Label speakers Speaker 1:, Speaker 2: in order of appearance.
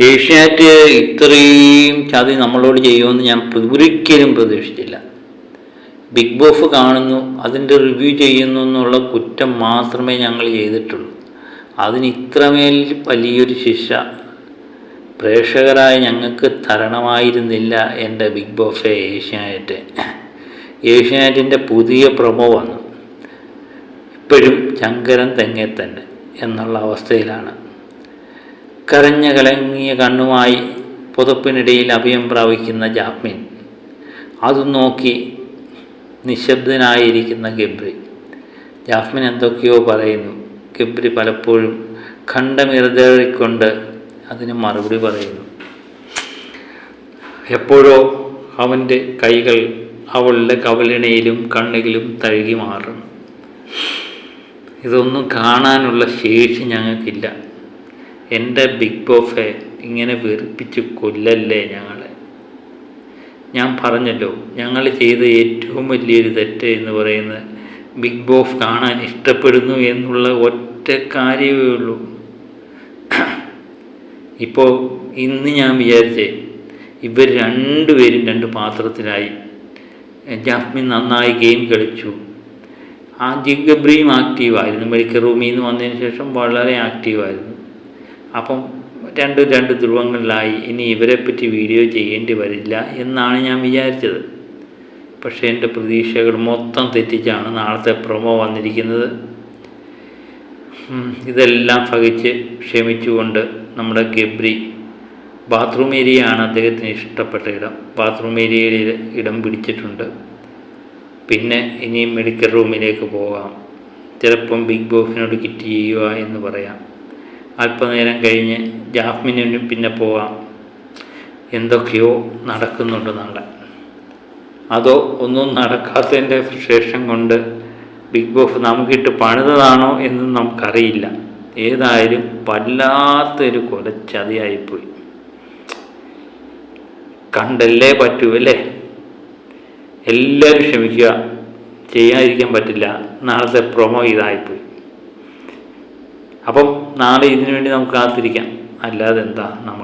Speaker 1: ഏഷ്യാനെറ്റ് ഇത്രയും ചതി നമ്മളോട് ചെയ്യുമെന്ന് ഞാൻ ഒരിക്കലും പ്രതീക്ഷിച്ചില്ല. ബിഗ് ബോസ് കാണുന്നു അതിന്റെ റിവ്യൂ ചെയ്യുന്നു എന്നുള്ള കുറ്റം മാത്രമേ ഞങ്ങൾ ചെയ്തിട്ടുള്ളൂ. അതിന് ഇത്രമേൽ വലിയൊരു ശിക്ഷ പ്രേക്ഷകരായ ഞങ്ങൾക്ക് തരണമായിരുന്നില്ല എന്റെ ബിഗ് ബോസ് ഏഷ്യാനെറ്റ്. ഏഷ്യാനെറ്റിന്റെ പുതിയ പ്രൊമോ വന്നു. ഇപ്പോഴും ചങ്കരൻ തെങ്ങേത്തന്റെ എന്നുള്ള അവസ്ഥയിലാണ്. കരഞ്ഞ കലങ്ങിയ കണ്ണുമായി പുതപ്പിനിടയിൽ അഭയം പ്രാപിക്കുന്ന ജാസ്മിൻ. അത് നോക്കി നിശബ്ദനായിരിക്കുന്ന ഗബ്രി. ജാഫ്മിൻ എന്തൊക്കെയോ പറയുന്നു. ഗബ്രി പലപ്പോഴും ഖണ്ഡമിറുതേറിക്കൊണ്ട് അതിന് മറുപടി പറയുന്നു. എപ്പോഴോ അവന്റെ കൈകൾ അവളുടെ കവലിണയിലും കണ്ണുകളിലും തഴുകി മാറുന്നു ഇതൊന്നും കാണാനുള്ള ശേഷി ഞങ്ങൾക്കില്ല. എന്റെ ബിഗ് ബോഫെ ഇങ്ങനെ വെറുപ്പിച്ച് കൊല്ലല്ലേ ഞങ്ങളെ? ഞാൻ പറഞ്ഞല്ലോ ഞങ്ങൾ ചെയ്ത ഏറ്റവും വലിയൊരു തെറ്റ് എന്ന് പറയുന്നത് ബിഗ് ബോഫ് കാണാൻ ഇഷ്ടപ്പെടുന്നു എന്നുള്ള ഒറ്റ കാര്യമേ ഉള്ളൂ. ഇപ്പോൾ ഇന്ന് ഞാൻ വിചാരിച്ചേ ഇവർ രണ്ടുപേരും രണ്ട് പാത്രത്തിലായി. ജാസ്മിൻ നന്നായി ഗെയിം കളിച്ചു. ആ ജിഗബ്രിയും ആക്റ്റീവായിരുന്നു മെഡിക്കൽ റൂമിൽ നിന്ന് വന്നതിന് ശേഷം വളരെ ആക്റ്റീവായിരുന്നു അപ്പം രണ്ട് രണ്ട് ധ്രുവങ്ങളിലായി ഇനി ഇവരെപ്പറ്റി വീഡിയോ ചെയ്യേണ്ടി വരില്ല എന്നാണ് ഞാൻ വിചാരിച്ചത്. പക്ഷേ എന്റെ പ്രതീക്ഷകൾ മൊത്തം തെറ്റിച്ചാണ് നാളത്തെ പ്രൊമോ വന്നിരിക്കുന്നത്. ഇതെല്ലാം ഭവിച്ച് ക്ഷമിച്ചുകൊണ്ട് നമ്മുടെ ഗബ്രി ബാത്റൂം ഏരിയയാണ് അദ്ദേഹത്തിന് ഇഷ്ടപ്പെട്ട ഇടം. ബാത്റൂം ഏരിയയിൽ ഇടം പിടിച്ചിട്ടുണ്ട്. പിന്നെ ഇനി മെഡിക്കൽ റൂമിലേക്ക് പോകാം. ചിലപ്പം ബിഗ് ബോസിനോട് കിറ്റ് ചെയ്യുക എന്ന് പറയാം. അല്പനേരം കഴിഞ്ഞ് ജാഫ്മിനും പിന്നെ പോവാം. എന്തൊക്കെയോ നടക്കുന്നുണ്ട് നാളെ അതോ ഒന്നും നടക്കാത്തതിന്റെ ശേഷം കൊണ്ട് ബിഗ് ബോസ് നമുക്കിട്ട് പണിതതാണോ എന്നും നമുക്കറിയില്ല. ഏതായാലും വല്ലാത്തൊരു കൊലച്ചതിയായിപ്പോയി. കണ്ടല്ലേ പറ്റൂ അല്ലേ? എല്ലാവരും ക്ഷമിക്കുക. ചെയ്യാതിരിക്കാൻ പറ്റില്ല. നാളത്തെ പ്രൊമോ ഇതായിപ്പോയി. അപ്പം നാളെ ഇതിനു വേണ്ടി നമുക്ക് കാത്തിരിക്കാം. അല്ലാതെ എന്താ നമ്മൾ